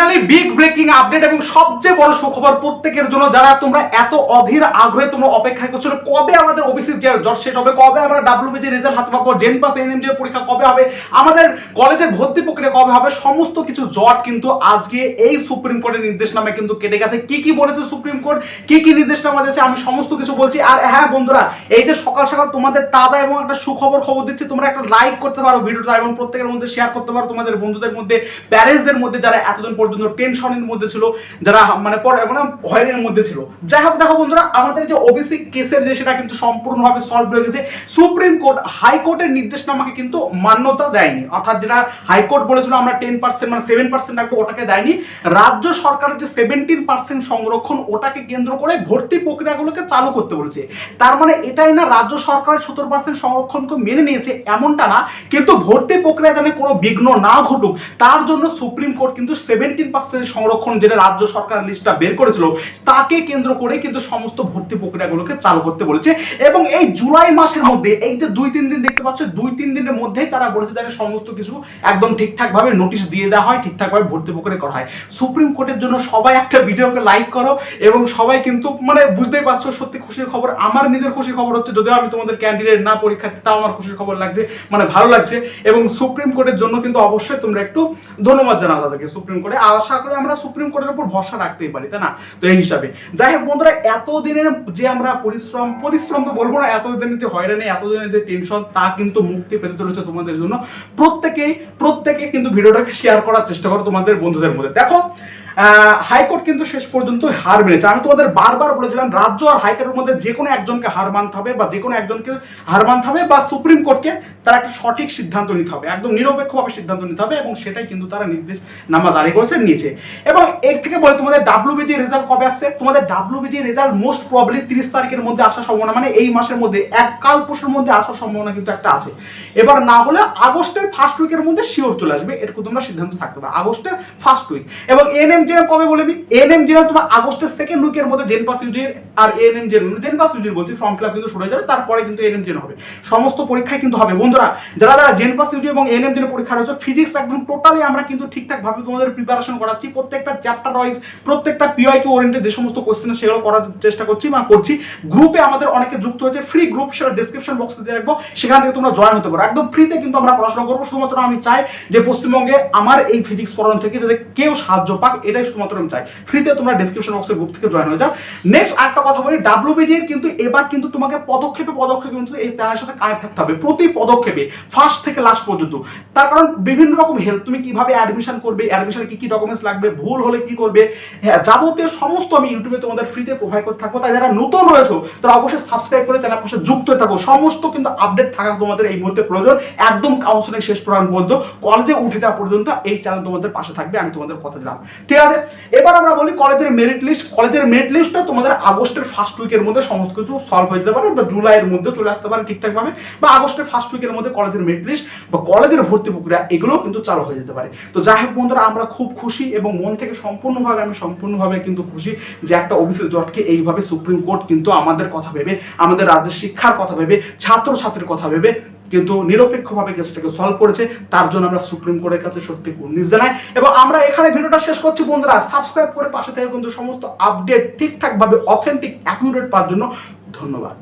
Finally big breaking update এবং সবচেয়ে বড় সুখবর প্রত্যেকের জন্য যারা তোমরা এত অধীর আগ্রহে তোমরা অপেক্ষা করছ, কবে আমাদের ওবিসি জট শেষ হবে, কবে আমরা ডাব্লিউবিজি রেজাল্ট হাতে পাবো জেন পাস এনএমজি পরীক্ষা কবে হবে, আমাদের কলেজের ভর্তি প্রক্রিয়া কবে হবে, সমস্ত কিছু জট কিন্তু আজকে এই সুপ্রিম কোর্টের নির্দেশনামে কিন্তু কেটে গেছে। কি কি বলেছে সুপ্রিম কোর্ট কি কি নির্দেশনামা দিয়েছে? আমি সমস্ত কিছু বলছি। আর হ্যাঁ বন্ধুরা, এই যে সকাল সকাল তোমাদের তাজা এবং একটা সুখবর খবর দিচ্ছি, তোমরা একটা লাইক করতে পারো ভিডিওটা এবং প্রত্যেকের মধ্যে শেয়ার করতে পারো তোমাদের বন্ধুদের মধ্যে প্যারেন্টসদের মধ্যে যারা এতদিন পর্যন্ত টেনশনের মধ্যে ছিল, যারা মানে পরে মানে ভয়ের মধ্যে ছিল। যাই হোক, দেখো বন্ধুরা, আমাদের যে ওবিসি কেসের যে সেটা কিন্তু সম্পূর্ণভাবে সলভ হয়ে গেছে। সুপ্রিম কোর্ট হাইকোর্টের নির্দেশনামাকে কিন্তু মান্যতা দেয়নি। অর্থাৎ যেটা হাইকোর্ট বলেছিল, আমরা টেন পার্সেন্ট মানে সেভেন পার্সেন্ট রাখব, ওটাকে দেয়নি। রাজ্য সরকারের যে সেভেন্টিন পার্সেন্ট সংরক্ষণ, ওটাকে কেন্দ্র করে ভর্তি প্রক্রিয়াগুলোকে চালু করতে বলেছে। তার মানে এটাই না, রাজ্য সরকারের সত্তর পার্সেন্ট সংরক্ষণকে মেনে নিয়েছে, এমনটা না। কিন্তু ভর্তি প্রক্রিয়া যেন কোনো বিঘ্ন না ঘটুক, তার জন্য সুপ্রিম কোর্ট কিন্তু সেভেন্টিন পার্সেন্ট সংরক্ষণ যেটা রাজ্য সরকার লিস্টটা বের করেছিল, তাকে কেন্দ্র করে কিন্তু সমস্ত ভর্তি প্রক্রিয়াগুলোকে চালু করতে বলেছে। এবং এই জুলাই মাসের মধ্যে, এই যে দুই তিন দিন দেখতে পাচ্ছ, দুই তিন দিনের মধ্যেই তারা বলেছে যে সমস্ত কিছু একদম ঠিকঠাকভাবে নোটিশ দিয়ে দেওয়া হয়, ঠিকঠাকভাবে ভর্তি প্রক্রিয়া করা হয়। সুপ্রিম কোর্টের জন্য সবাই একটা ভিডিওকে লাইক করো এবং সবাই কিন্তু মানে বুঝতেই পারছ, সত্যি খুশির খবর। আমার নিজের খুশির খবর হচ্ছে, যদিও আমি তোমাদের ক্যান্ডিডেট না পরীক্ষার্থী, তাও আমার খুশির খবর লাগছে মানে ভালো লাগছে। এবং সুপ্রিম কোর্টের জন্য কিন্তু অবশ্যই তোমরা একটু ধন্যবাদ জানাও তাদেরকে, সুপ্রিম কোর্টে। আশা করি আমরা সুপ্রিম কোর্টের উপর ভরসা রাখতেই পারি, তাই না? তো এই হিসাবে। যাই হোক বন্ধুরা, এতদিনের যে আমরা পরিশ্রম পরিশ্রম তো বলব না, এতদিনের যে হয়রানি, এতদিনের যে টেনশন তা কিন্তু মুক্তি পেতে চলেছে তোমাদের জন্য। প্রত্যেকেই প্রত্যেকে কিন্তু ভিডিওটাকে শেয়ার করার চেষ্টা করো তোমাদের বন্ধুদের মধ্যে। দেখো হাইকোর্ট কিন্তু শেষ পর্যন্ত হার মেনেছে। আমি তোমাদের বারবার বলেছিলাম, রাজ্য আর হাইকোর্টের মধ্যে যে কোনো একজনকে হার মানতে হবে বা যে কোনো একজনকে হার মানতে হবে বা সুপ্রিম কোর্টকে তার একটা সঠিক সিদ্ধান্ত নিতে হবে, একদম নিরপেক্ষভাবে সিদ্ধান্ত নিতে হবে এবং সেটাই কিন্তু তারা নির্দেশ নামা জারি করেছে, নিয়েছে। এবং এর থেকে বলে তোমাদের ডাব্লিউবিজি রেজাল্ট কবে আসছে? তোমাদের ডাব্লিউবিজি রেজাল্ট মোস্ট প্রবলি তিরিশ তারিখের মধ্যে আসার সম্ভাবনা মানে এই মাসের মধ্যে, এক কাল পরশুর মধ্যে আসার সম্ভাবনা কিন্তু একটা আছে। এবার না হলে আগস্টের ফার্স্ট উইকের মধ্যে শিওর চলে আসবে, এটুকু তোমরা সিদ্ধান্ত থাকতে পারো, আগস্টের ফার্স্ট উইক এবং এনএম জেনারেল কবে বলবি এনএম জেনারেল তোমার আগস্টের সেকেন্ড উইকের মধ্যে জেন পাস ইউজির আর এনএম জেনারেল জেন পাস ইউজির বলছি ফর্ম ফিল কিন্তু শুরু হয়ে যাবে, তারপরে কিন্তু এনএম জেন হবে। সমস্ত পরীক্ষায় কিন্তু হবে। বন্ধুরা, যারা যারা জেন পাস ইউজি এবং এনএম জেন পরীক্ষা রয়েছে ফিজিক্স একদম টোটালি আমরা কিন্তু ঠিকঠাক ভাবে তোমাদের প্রিপারেশন করাচ্ছি। প্রত্যেকটা চ্যাপ্টার ওয়াইজ প্রত্যেকটা পিওয়াইকে ওরিয়েন্টেড যে সমস্ত কোশ্চেন সেগুলো করার চেষ্টা করছি বা করছি। গ্রুপে আমাদের অনেকে যুক্ত হয়েছে ফ্রি গ্রুপ সেটা ডিসক্রিপশন বক্সে দিয়ে রাখব। সেখান থেকে তোমরা জয়েন হতে পারো। একদম ফ্রিতে কিন্তু আমরা পড়াশোনা করব। শুধুমাত্র আমি চাই যে পশ্চিমবঙ্গে আমার এই ফিজিক্স পড়ানো থেকে যাতে কেউ সাহায্য পাক এটাই শুধুমাত্র আমি চাই। ফ্রিতে তোমরা ডিসক্রিপশন বক্সের গ্রুপ থেকে জয়েন হয়ে যাও। নেক্সট একটা কথা বলি। ডাব্লিউবিজির কিন্তু এবার কিন্তু তোমাকে পদক্ষেপে পদক্ষেপে কিন্তু এই চ্যানেলের সাথে কানেক্ট থাকতে হবে। প্রতি পদক্ষেপে ফার্স্ট থেকে লাস্ট পর্যন্ত। তার কারণ বিভিন্ন রকম হেল্প তুমি কীভাবে অ্যাডমিশন করবে অ্যাডমিশনে কি কি ডকুমেন্টস লাগবে, ভুল হলে কি করবে? হ্যাঁ যাবতীয় সমস্ত আমি ইউটিউবে তোমাদের ফ্রিতে প্রোভাইড করতে থাকব। তাই যারা নতুন রয়েছো, তারা অবশ্যই সাবস্ক্রাইব করে চ্যানেল পাশে যুক্ত হয়ে থাকো। সমস্ত কিন্তু আপডেট থাকা তোমাদের এই মুহূর্তে প্রয়োজন। একদম কাউন্সিলিং শেষ পর্যন্ত কলেজে উঠে দেওয়া পর্যন্ত এই চ্যানেল তোমাদের পাশে থাকবে। আমি তোমাদের কথা দিলাম। ঠিক আছে। এবার আমরা বলি কলেজের মেরিট লিস্ট কলেজের মেরিট লিস্টটা তোমাদের আগস্টের ফার্স্ট উইকের মধ্যে সমস্ত কিছু সলভ হয়ে যেতে পারে বা জুলাইয়ের মধ্যে চলে আসতে পারে ঠিকঠাকভাবে বা আগস্টের ফার্স্ট উইকের মধ্যে কলেজের মেরিট লিস্ট বা কলেজের ভর্তি প্রক্রিয়া এগুলো কিন্তু চালু হয়ে যেতে পারে। তো যাই হোক বন্ধুরা, আমরা খুব খুশি এবং মন থেকে সম্পূর্ণভাবে আমি সম্পূর্ণভাবে কিন্তু খুশি যে একটা ওবিসি জটকে এইভাবে সুপ্রিম কোর্ট কিন্তু আমাদের কথা ভেবে, আমাদের রাজ্যের শিক্ষার কথা ভেবে ছাত্র ছাত্রীর কথা ভেবে কিন্তু নিরপেক্ষভাবে কেসটাকে সলভ করেছে, তার জন্য আমরা সুপ্রিম কোর্টের কাছে সত্যি উন্নিশ জানাই। এবং আমরা এখানে ভিডিওটা শেষ করছি বন্ধুরা সাবস্ক্রাইব করে পাশে থেকে কিন্তু সমস্ত আপডেট ঠিকঠাকভাবে অথেন্টিক অ্যাকুরেট পাওয়ার জন্য ধন্যবাদ।